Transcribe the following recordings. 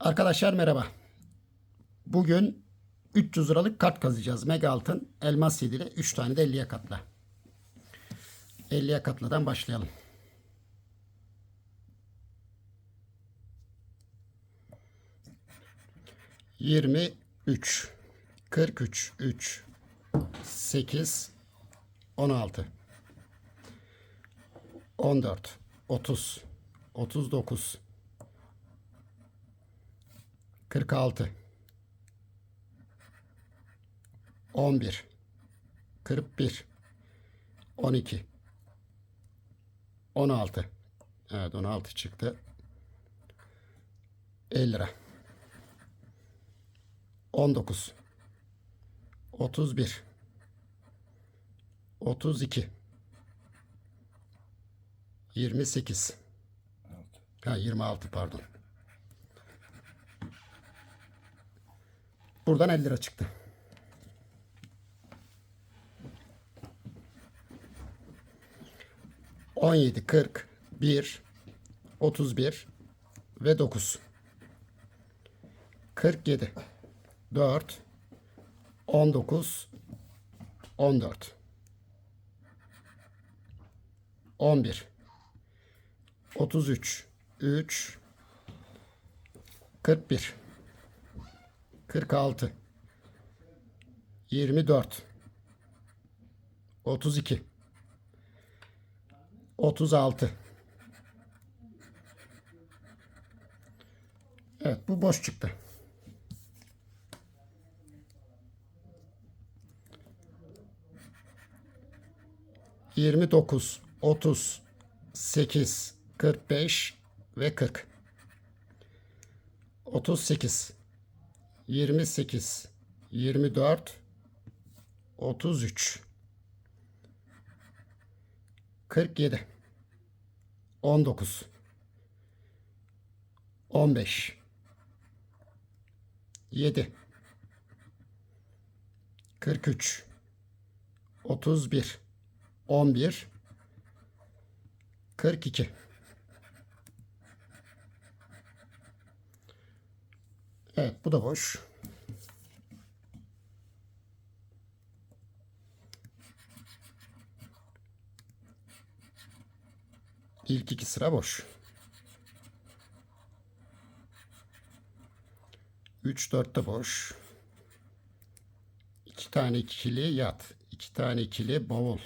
Arkadaşlar merhaba. Bugün 300 liralık kart kazacağız. Mega altın, elmas 7'li 3 tane de 50'ye katla. 50'ye katladan başlayalım. Yirmi üç, kırk üç, üç, sekiz, on altı, on dört, otuz, otuz dokuz, 46 11 41 12 16 Evet 16 çıktı. 50 lira. 19 31 32 28 Ha 26 pardon. Buradan 50 lira çıktı. On yedi, kırk, bir, otuz bir ve dokuz. Kırk yedi, dört, on dokuz, on dört. On bir, otuz üç, üç, kırk bir. 46 24 32 36 Evet bu boş çıktı. Yirmi dokuz, otuz, sekiz, kırk beş ve kırk. Otuz sekiz. 28, 24, 33, 47, 19, 15, 7, 43, 31, 11, 42. Evet bu da boş. İlk iki sıra boş. 3 4 de boş. 2 tane ikili yat. 2 tane ikili bavul.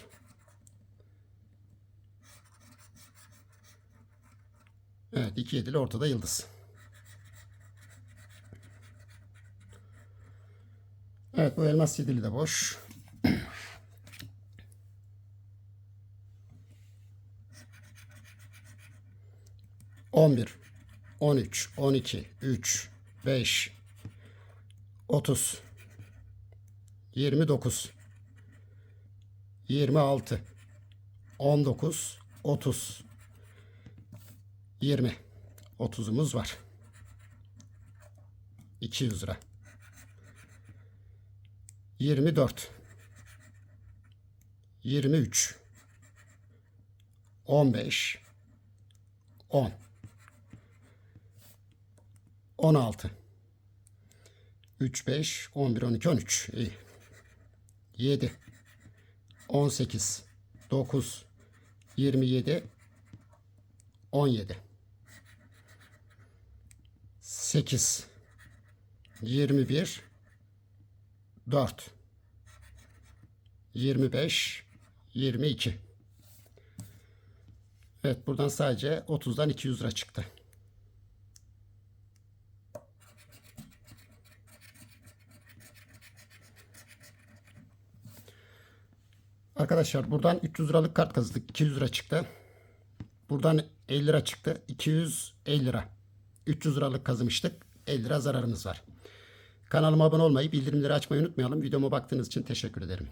Evet iki yedili ortada yıldız. Evet bu elmas yedili de boş. On bir, on üç, on iki, üç, beş, otuz, yirmi dokuz, yirmi altı, on dokuz, otuz, yirmi. Otuzumuz var. 200 lira. 24 23 15 10 16 3 5 11 12 13 iyi. 7 18 9 27 17 8 21 4 25 22 Evet buradan sadece 30'dan 200 lira çıktı. Arkadaşlar buradan 300 liralık kart kazıdık. 200 lira çıktı. Buradan 50 lira çıktı. 250 lira. 300 liralık kazımıştık. 50 lira zararımız var. Kanalıma abone olmayı, bildirimleri açmayı unutmayalım. Videoma baktığınız için teşekkür ederim.